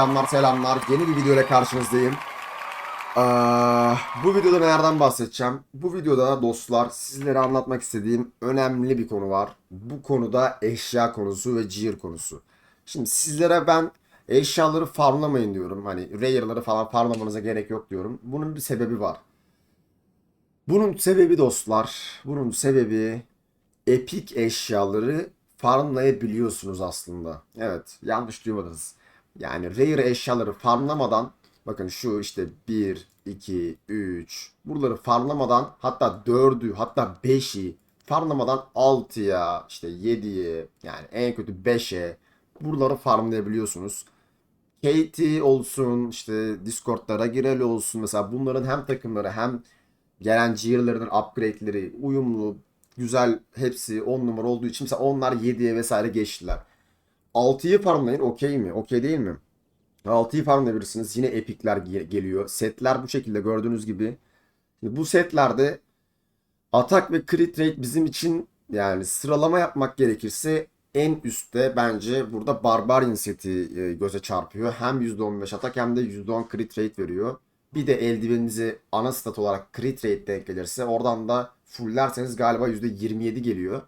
Selamlar selamlar. Yeni bir video ile karşınızdayım. Aa, bu videoda nelerden bahsedeceğim? Bu videoda dostlar sizlere anlatmak istediğim önemli bir konu var. Bu konuda eşya konusu ve gear konusu. Şimdi sizlere ben eşyaları farmlamayın diyorum. Hani rare'ları falan farmlamanıza gerek yok diyorum. Bunun bir sebebi var. Bunun sebebi dostlar, bunun sebebi epik eşyaları farmlayabiliyorsunuz aslında. Evet, yanlış duymadınız. Yani rare eşyaları farmlamadan bakın şu işte 1, 2, 3 buraları farmlamadan hatta 4'ü hatta 5'i farmlamadan 6'ya işte 7'ye yani en kötü 5'e buraları farmlayabiliyorsunuz. Katie olsun işte Discord'lara gireli olsun mesela bunların hem takımları hem gelen gear'larının upgrade'leri uyumlu güzel hepsi 10 numara olduğu için mesela onlar 7'ye vesaire geçtiler. 6'yı farmlayın okey mi? Okey değil mi? 6'yı farmlayabilirsiniz. Yine epikler ge- geliyor. Setler bu şekilde gördüğünüz gibi. Bu setlerde atak ve crit rate bizim için yani sıralama yapmak gerekirse en üstte bence burada Barbarian seti e, göze çarpıyor. Hem %15 atak hem de %10 crit rate veriyor. Bir de eldiveninize ana stat olarak crit rate denk gelirse oradan da fulllerseniz galiba %27 geliyor.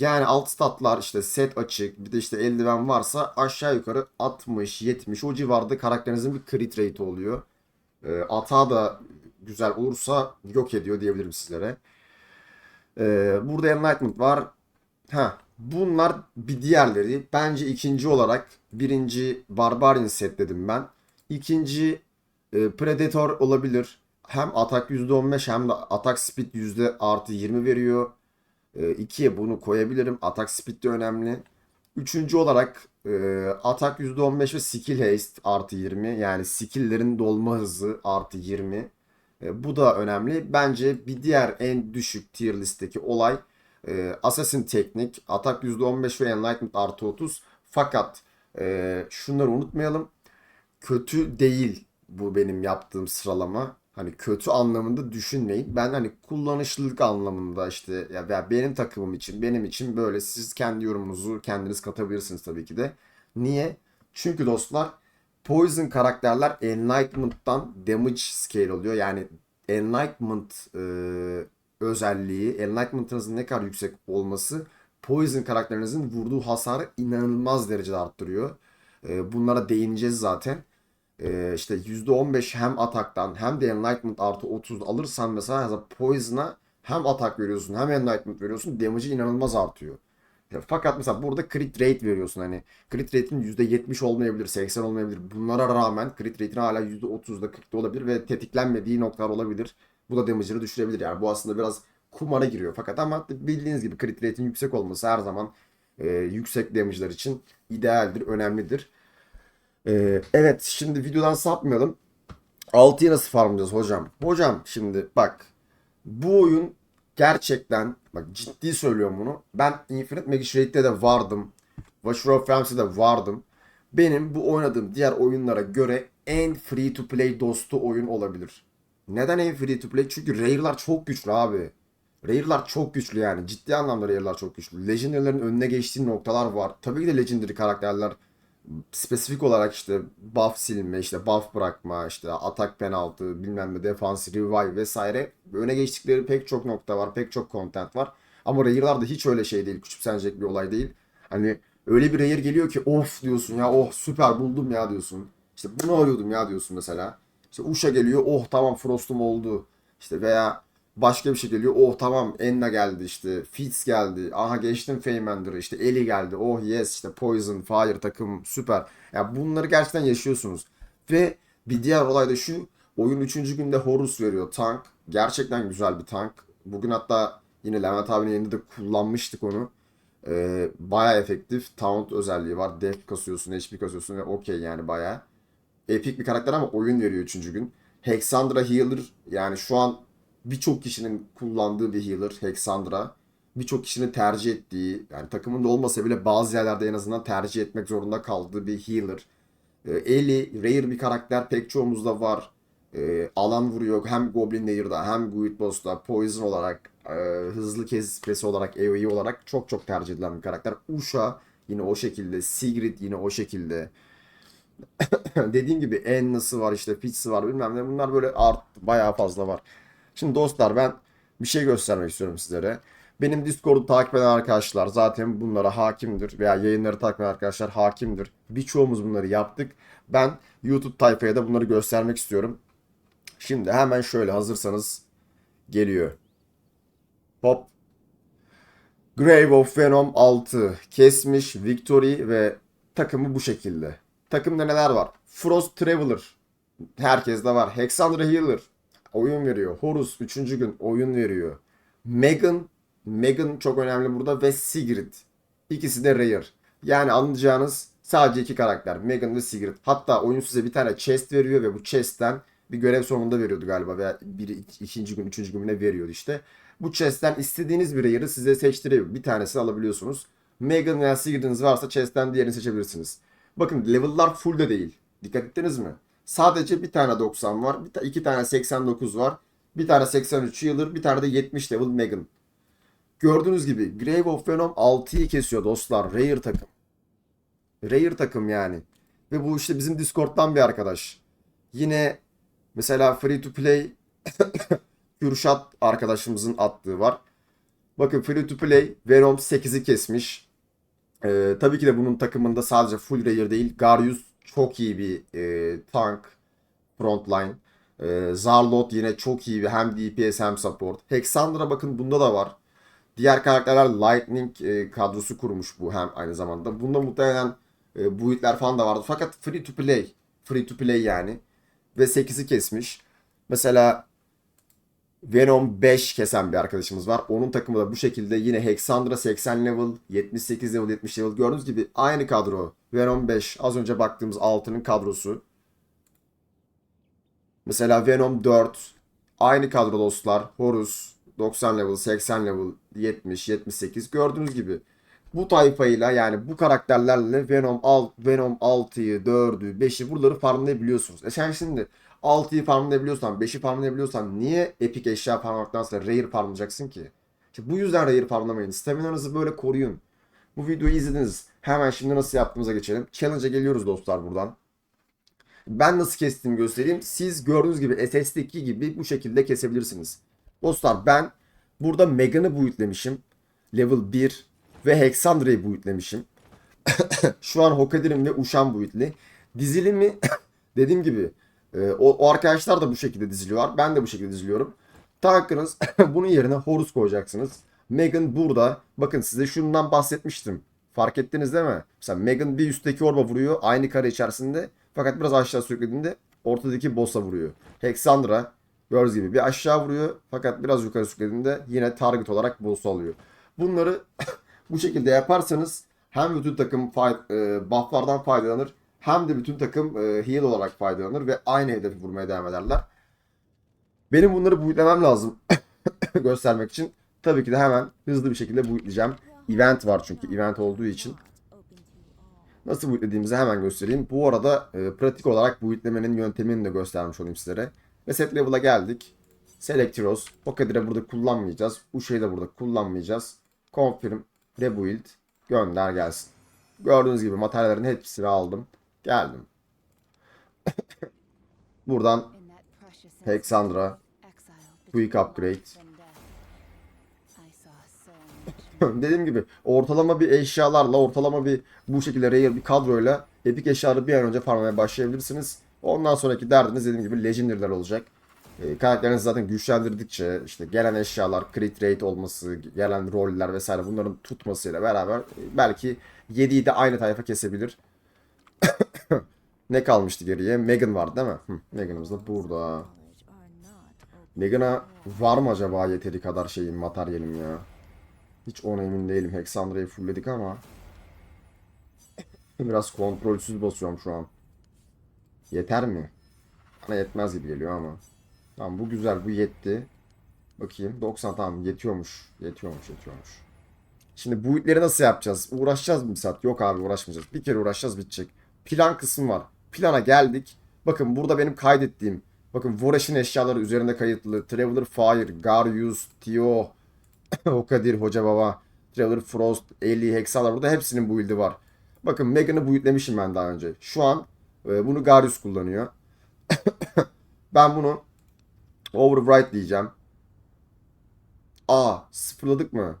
Yani alt statlar işte set açık bir de işte eldiven varsa aşağı yukarı 60-70 o civarda karakterinizin bir crit rate oluyor. E, atağı da güzel olursa yok ediyor diyebilirim sizlere. E, burada Enlightenment var. Ha, bunlar bir diğerleri. Bence ikinci olarak birinci Barbarian set dedim ben. İkinci e, Predator olabilir. Hem atak %15 hem de atak speed yüzde artı 20 veriyor. E, ikiye bunu koyabilirim. Atak speed de önemli. Üçüncü olarak e, atak %15 ve skill haste artı 20. Yani skill'lerin dolma hızı artı 20. E, bu da önemli. Bence bir diğer en düşük tier listteki olay e, Assassin teknik. Atak %15 ve Enlightenment artı 30. Fakat e, şunları unutmayalım. Kötü değil bu benim yaptığım sıralama. Hani kötü anlamında düşünmeyin. Ben hani kullanışlılık anlamında işte ya benim takımım için, benim için böyle siz kendi yorumunuzu kendiniz katabilirsiniz tabii ki de. Niye? Çünkü dostlar Poison karakterler Enlightenment'tan damage scale oluyor. Yani Enlightenment e, özelliği, Enlightenment'ınızın ne kadar yüksek olması Poison karakterinizin vurduğu hasarı inanılmaz derecede arttırıyor. E, bunlara değineceğiz zaten. E, işte %15 hem ataktan hem de Enlightenment artı 30 alırsan mesela Poison'a hem atak veriyorsun hem Enlightenment veriyorsun damage'ı inanılmaz artıyor. Ya Fakat mesela burada crit rate veriyorsun hani crit rate'in %70 olmayabilir, 80 olmayabilir. Bunlara rağmen crit rate'in hala %30'da 40'da olabilir ve tetiklenmediği noktalar olabilir. Bu da damage'ını düşürebilir yani. Bu aslında biraz kumara giriyor. Fakat ama bildiğiniz gibi crit rate'in yüksek olması her zaman e, yüksek damage'lar için idealdir, önemlidir. E, evet şimdi videodan sapmayalım. 6'yı nasıl farmlayacağız hocam? Hocam şimdi bak bu oyun gerçekten bak ciddi söylüyorum bunu. Ben Infinite Magistrate'de de vardım. Watcher of Realms'de de vardım. Benim bu oynadığım diğer oyunlara göre en free to play dostu oyun olabilir. Neden en free to play? Çünkü Rare'lar çok güçlü abi. Rare'lar çok güçlü yani. Ciddi anlamda Rare'lar çok güçlü. Legendary'lerin önüne geçtiği noktalar var. Tabii ki de Legendary karakterler spesifik olarak işte buff silme, işte buff bırakma, işte atak penaltı, bilmem ne defans, revive vesaire öne geçtikleri pek çok nokta var, pek çok content var. Ama Rare'larda hiç öyle şey değil, küçümsenecek bir olay değil. Hani öyle bir Rare geliyor ki of diyorsun ya, oh süper buldum ya diyorsun. İşte bunu arıyordum ya diyorsun mesela. İşte Usha geliyor, oh tamam Frost'um oldu. İşte veya başka bir şey geliyor. Oh tamam Enna geldi işte. Fitz geldi. Aha geçtim Feymander'ı. işte Ellie geldi. Oh yes işte Poison, Fire takım süper. Ya bunları gerçekten yaşıyorsunuz. Ve bir diğer olay da şu. Oyun 3. günde Horus veriyor. Tank. Gerçekten güzel bir tank. Bugün hatta yine Levent abinin yerinde de kullanmıştık onu. Ee, bayağı efektif. Taunt özelliği var. Def kasıyorsun, HP kasıyorsun ve okey yani bayağı. Epik bir karakter ama oyun veriyor 3. gün. Hexandra Healer yani şu an birçok kişinin kullandığı bir healer Hexandra. Birçok kişinin tercih ettiği yani takımında olmasa bile bazı yerlerde en azından tercih etmek zorunda kaldığı bir healer. Ee, Ellie rare bir karakter pek çoğumuzda var. Ee, alan vuruyor hem Goblin Layer'da hem Guild Boss'ta Poison olarak e, hızlı kesmesi olarak AoE olarak çok çok tercih edilen bir karakter. Usha yine o şekilde. Sigrid yine o şekilde. Dediğim gibi Enna'sı var işte Fitz'i var bilmem ne. Bunlar böyle art bayağı fazla var. Şimdi dostlar ben bir şey göstermek istiyorum sizlere. Benim Discord'u takip eden arkadaşlar zaten bunlara hakimdir veya yayınları takip eden arkadaşlar hakimdir. Birçoğumuz bunları yaptık. Ben YouTube tayfaya da bunları göstermek istiyorum. Şimdi hemen şöyle hazırsanız geliyor. Hop. Grave of Venom 6 kesmiş Victory ve takımı bu şekilde. Takımda neler var? Frost Traveler. Herkeste var. Hexandra Healer. Oyun veriyor. Horus 3. gün oyun veriyor. Megan. Megan çok önemli burada ve Sigrid. İkisi de rare. Yani anlayacağınız sadece iki karakter. Megan ve Sigrid. Hatta oyun size bir tane chest veriyor ve bu chest'ten bir görev sonunda veriyordu galiba veya biri ikinci gün, üçüncü gününe veriyordu işte. Bu chest'ten istediğiniz bir rayer'ı size seçtiriyor. Bir tanesini alabiliyorsunuz. Megan veya Sigrid'iniz varsa chest'ten diğerini seçebilirsiniz. Bakın level'lar full de değil. Dikkat ettiniz mi? Sadece bir tane 90 var. Bir ta- iki tane 89 var. Bir tane 83 Healer. Bir tane de 70 level Megan. Gördüğünüz gibi Grave of Venom 6'yı kesiyor dostlar. Rare takım. Rare takım yani. Ve bu işte bizim Discord'dan bir arkadaş. Yine mesela Free to Play Kürşat arkadaşımızın attığı var. Bakın Free to Play Venom 8'i kesmiş. Ee, tabii ki de bunun takımında sadece full rare değil. Garius çok iyi bir e, tank. Frontline. Ee, Zarlot yine çok iyi bir hem DPS hem support. Hexandra bakın bunda da var. Diğer karakterler Lightning e, kadrosu kurmuş bu hem aynı zamanda. Bunda muhtemelen e, build'ler falan da vardı. Fakat free to play. Free to play yani. Ve 8'i kesmiş. Mesela Venom 5 kesen bir arkadaşımız var. Onun takımı da bu şekilde yine Hexandra 80 level, 78 level, 70 level. Gördüğünüz gibi aynı kadro. Venom 5 az önce baktığımız 6'nın kadrosu. Mesela Venom 4 aynı kadro dostlar. Horus 90 level, 80 level, 70, 78 gördüğünüz gibi. Bu tayfayla yani bu karakterlerle Venom al Venom 6'yı, 4'ü, 5'i buraları farmlayabiliyorsunuz. E sen şimdi 6'yı farmlayabiliyorsan, 5'i farmlayabiliyorsan niye epic eşya farmlamaktansa rare farmlayacaksın ki? İşte bu yüzden rare farmlamayın. Staminanızı böyle koruyun. Bu videoyu izlediniz. Hemen şimdi nasıl yaptığımıza geçelim. Challenge'a geliyoruz dostlar buradan. Ben nasıl kestiğimi göstereyim. Siz gördüğünüz gibi SS'deki gibi bu şekilde kesebilirsiniz. Dostlar ben burada Megan'ı boyutlamışım. Level 1 ve Hexandra'yı boyutlamışım. Şu an Hokadir'im ve Uşan boyutlu. Dizilimi dediğim gibi e, o, o arkadaşlar da bu şekilde diziliyorlar. Ben de bu şekilde diziliyorum. Tankınız bunun yerine Horus koyacaksınız. Megan burada. Bakın size şundan bahsetmiştim. Fark ettiniz değil mi? Mesela Megan bir üstteki orba vuruyor. Aynı kare içerisinde. Fakat biraz aşağı sürüklediğinde ortadaki boss'a vuruyor. Hexandra gördüğünüz gibi bir aşağı vuruyor. Fakat biraz yukarı sürüklediğinde yine target olarak boss'u alıyor. Bunları bu şekilde yaparsanız hem bütün takım fay- e, bufflardan faydalanır hem de bütün takım e, heal olarak faydalanır ve aynı hedefi vurmaya devam ederler. Benim bunları bootlemem lazım göstermek için. Tabii ki de hemen hızlı bir şekilde bootlayacağım. Event var çünkü event olduğu için. Nasıl bootladığımızı hemen göstereyim. Bu arada e, pratik olarak bootlemenin yöntemini de göstermiş olayım sizlere. Ve set level'a geldik. Select Heroes. Burada kullanmayacağız. Uşa'yı da burada kullanmayacağız. Confirm, Rebuild, gönder gelsin. Gördüğünüz gibi materyallerin hepsini aldım. Geldim. Buradan Hexandra, Quick. Upgrade. Dediğim gibi ortalama bir eşyalarla, ortalama bir bu şekilde rare bir kadroyla epik eşyaları bir an önce farmlamaya başlayabilirsiniz. Ondan sonraki derdiniz dediğim gibi legendary'ler olacak. E, karakterinizi zaten güçlendirdikçe işte gelen eşyalar, crit rate olması, gelen roller vesaire bunların tutmasıyla beraber e, belki 7'yi de aynı tayfa kesebilir. ne kalmıştı geriye? Megan vardı değil mi? Hı, Megan'ımız da burada. Megan'a var mı acaba yeteri kadar şeyim, materyalim ya? Hiç ona emin değilim. Hexandra'yı fullledik ama. Biraz kontrolsüz basıyorum şu an. Yeter mi? Bana yetmez gibi geliyor ama. Tamam bu güzel bu yetti. Bakayım 90 tamam yetiyormuş. Yetiyormuş yetiyormuş. Şimdi bu itleri nasıl yapacağız? Uğraşacağız mı bir saat? Yok abi uğraşmayacağız. Bir kere uğraşacağız bitecek. Plan kısmı var. Plana geldik. Bakın burada benim kaydettiğim. Bakın Voresh'in eşyaları üzerinde kayıtlı. Traveler Fire, Garius, Tio, Okadir, Hoca Baba, Traveler Frost, Ellie, Hexalar burada hepsinin build'i var. Bakın Megan'ı build'lemişim ben daha önce. Şu an Ee, bunu Garius kullanıyor. ben bunu Overwrite diyeceğim. Aa sıfırladık mı?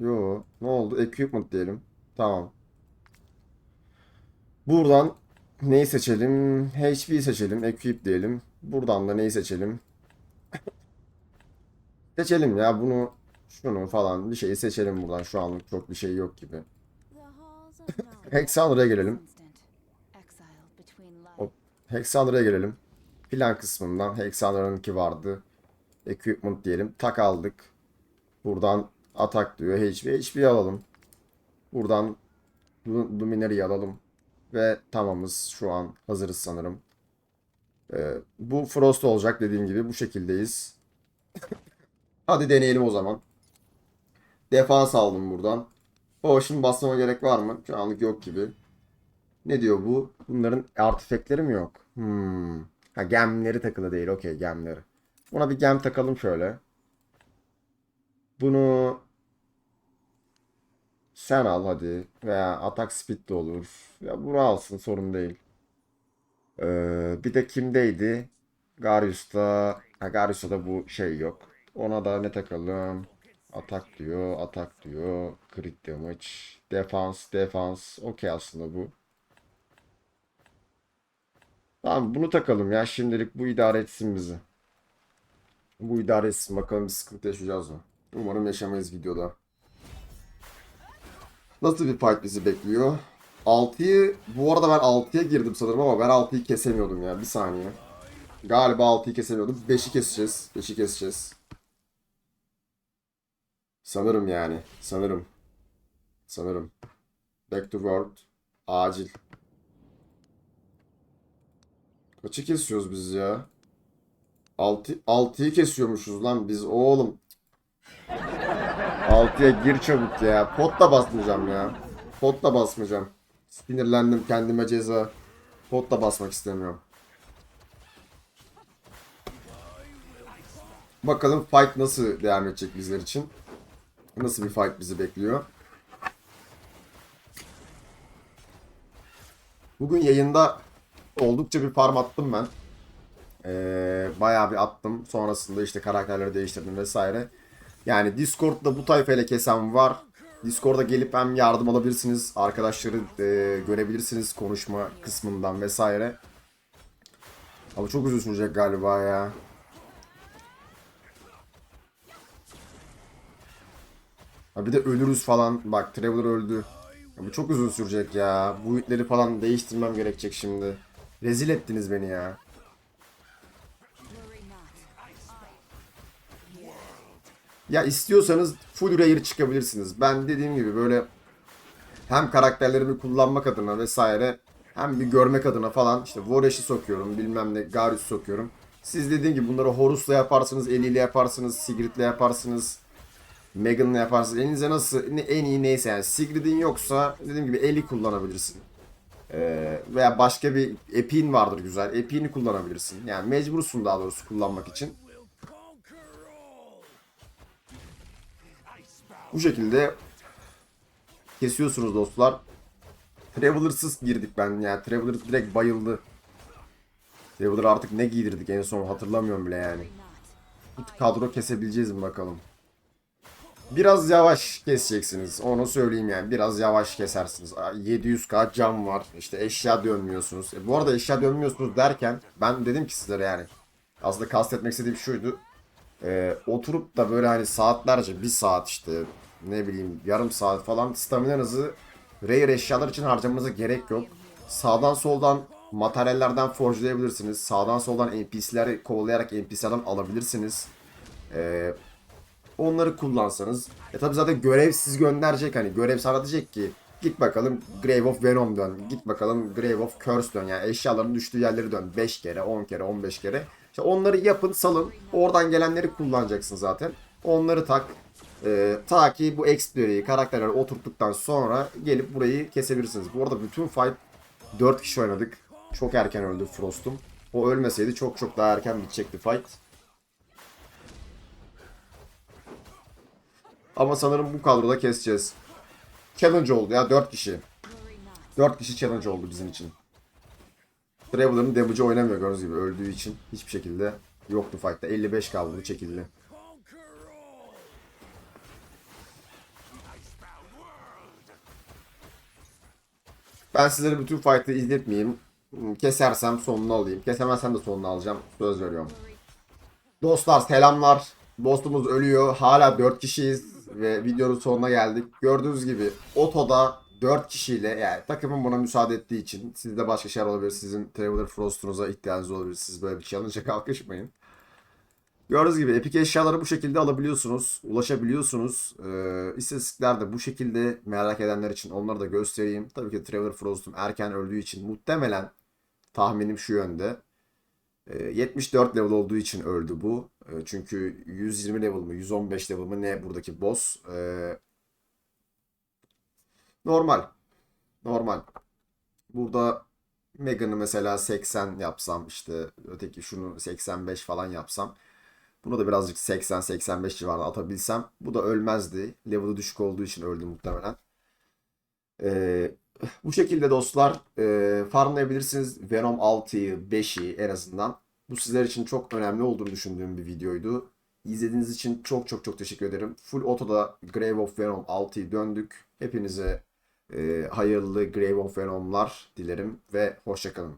Yo ne oldu? Equipment diyelim. Tamam. Buradan neyi seçelim? HP seçelim. Equip diyelim. Buradan da neyi seçelim? seçelim ya bunu şunu falan bir şeyi seçelim buradan. Şu anlık çok bir şey yok gibi. Hexander'a gelelim. Hexander'a gelelim. Plan kısmından Hexander'ınki vardı. Equipment diyelim. Tak aldık. Buradan atak diyor. HP. HP alalım. Buradan Lu- Luminary'i alalım. Ve tamamız. Şu an hazırız sanırım. Ee, bu Frost olacak dediğim gibi. Bu şekildeyiz. Hadi deneyelim o zaman. Defans aldım buradan. O şimdi basmama gerek var mı? Şu anlık yok gibi. Ne diyor bu? Bunların artifekleri mi yok? Hmm. Ha gemleri takılı değil. Okey gemleri. Buna bir gem takalım şöyle. Bunu sen al hadi. Veya atak speed de olur. Ya bunu alsın sorun değil. Ee, bir de kimdeydi? Garius'ta. Ha Garius'ta da bu şey yok. Ona da ne takalım? Atak diyor, atak diyor. Crit damage, defans, defans. Okey aslında bu. Tamam bunu takalım ya. Şimdilik bu idare etsin bizi. Bu idare etsin. Bakalım bir sıkıntı yaşayacağız mı? Umarım yaşamayız videoda. Nasıl bir fight bizi bekliyor? 6'yı bu arada ben 6'ya girdim sanırım ama ben 6'yı kesemiyordum ya. Bir saniye. Galiba 6'yı kesemiyordum. 5'i keseceğiz. 5'i keseceğiz. Sanırım yani. Sanırım. Sanırım. Back to world. Acil. Kaçı kesiyoruz biz ya? 6 6'yı kesiyormuşuz lan biz oğlum. 6'ya gir çabuk ya. Pot da basmayacağım ya. Pot da basmayacağım. Sinirlendim kendime ceza. Pot da basmak istemiyorum. Bakalım fight nasıl devam edecek bizler için. Nasıl bir fight bizi bekliyor. Bugün yayında oldukça bir farm attım ben. Ee, bayağı bir attım. Sonrasında işte karakterleri değiştirdim vesaire. Yani Discord'da bu tayfayla kesen var. Discord'a gelip hem yardım alabilirsiniz. Arkadaşları e, görebilirsiniz konuşma kısmından vesaire. Ama çok uzun sürecek galiba ya. Ha bir de ölürüz falan. Bak Traveler öldü. Ya bu çok uzun sürecek ya. Bu itleri falan değiştirmem gerekecek şimdi. Rezil ettiniz beni ya. Ya istiyorsanız full rare çıkabilirsiniz. Ben dediğim gibi böyle hem karakterlerimi kullanmak adına vesaire hem bir görmek adına falan işte Voresh'i sokuyorum bilmem ne Garius sokuyorum. Siz dediğim gibi bunları Horus'la yaparsınız, eliyle yaparsınız, Sigrid'le yaparsınız, Megan'la yaparsınız. Elinize nasıl en iyi neyse yani Sigrid'in yoksa dediğim gibi eli kullanabilirsin. Ee, veya başka bir epin vardır güzel. Epini kullanabilirsin. Yani mecbursun daha doğrusu kullanmak için. Bu şekilde kesiyorsunuz dostlar. Traveler'sız girdik ben yani. Traveler direkt bayıldı. Traveler artık ne giydirdik en son hatırlamıyorum bile yani. Bu kadro kesebileceğiz mi bakalım. Biraz yavaş keseceksiniz. Onu söyleyeyim yani. Biraz yavaş kesersiniz. 700k cam var. İşte eşya dönmüyorsunuz. E, bu arada eşya dönmüyorsunuz derken ben dedim ki sizlere yani. Aslında kastetmek istediğim şuydu. Ee, oturup da böyle hani saatlerce bir saat işte ne bileyim yarım saat falan staminanızı rare eşyalar için harcamanıza gerek yok. Sağdan soldan materyallerden forgelayabilirsiniz. Sağdan soldan NPC'leri kovalayarak NPC'lerden alabilirsiniz. Ee, onları kullansanız. E tabi zaten görev siz gönderecek hani görev sana diyecek ki git bakalım Grave of Venom dön. Git bakalım Grave of Curse dön. Yani eşyaların düştüğü yerleri dön. 5 kere, 10 kere, 15 kere. İşte onları yapın, salın. Oradan gelenleri kullanacaksın zaten. Onları tak. Ee, ta ki bu explore'yi karakterleri oturttuktan sonra gelip burayı kesebilirsiniz. Bu arada bütün fight 4 kişi oynadık. Çok erken öldü Frost'um. O ölmeseydi çok çok daha erken bitecekti fight. Ama sanırım bu kadroda keseceğiz. Challenge oldu ya 4 kişi. Worry not. 4 kişi challenge oldu bizim için. Traveler'ın damage'ı oynamıyor gördüğünüz gibi öldüğü için hiçbir şekilde yoktu fight'ta. 55 kaldı çekildi. Ben sizlere bütün fight'ı izletmeyeyim. Kesersem sonunu alayım. Kesemezsem de sonunu alacağım. Söz veriyorum. Dostlar selamlar. Dostumuz ölüyor. Hala 4 kişiyiz ve videonun sonuna geldik. Gördüğünüz gibi Oto'da 4 kişiyle yani takımın buna müsaade ettiği için sizde başka şeyler olabilir. Sizin Traveler Frost'unuza ihtiyacınız olabilir. Siz böyle bir challenge'a kalkışmayın. Gördüğünüz gibi epik eşyaları bu şekilde alabiliyorsunuz. Ulaşabiliyorsunuz. Ee, istatistikler de bu şekilde merak edenler için onları da göstereyim. Tabii ki Traveler Frost'um erken öldüğü için muhtemelen tahminim şu yönde. Ee, 74 level olduğu için öldü bu. Ee, çünkü 120 level mı 115 level mı ne buradaki boss. Ee, normal. Normal. Burada Megan'ı mesela 80 yapsam işte öteki şunu 85 falan yapsam. Bunu da birazcık 80-85 civarında atabilsem bu da ölmezdi. Level'ı düşük olduğu için öldü muhtemelen. Ee, bu şekilde dostlar e, farmlayabilirsiniz. Venom 6'yı 5'i en azından. Bu sizler için çok önemli olduğunu düşündüğüm bir videoydu. İzlediğiniz için çok çok çok teşekkür ederim. Full Auto'da Grave of Venom 6'yı döndük. Hepinize e, hayırlı Grave of Venom'lar dilerim ve hoşçakalın.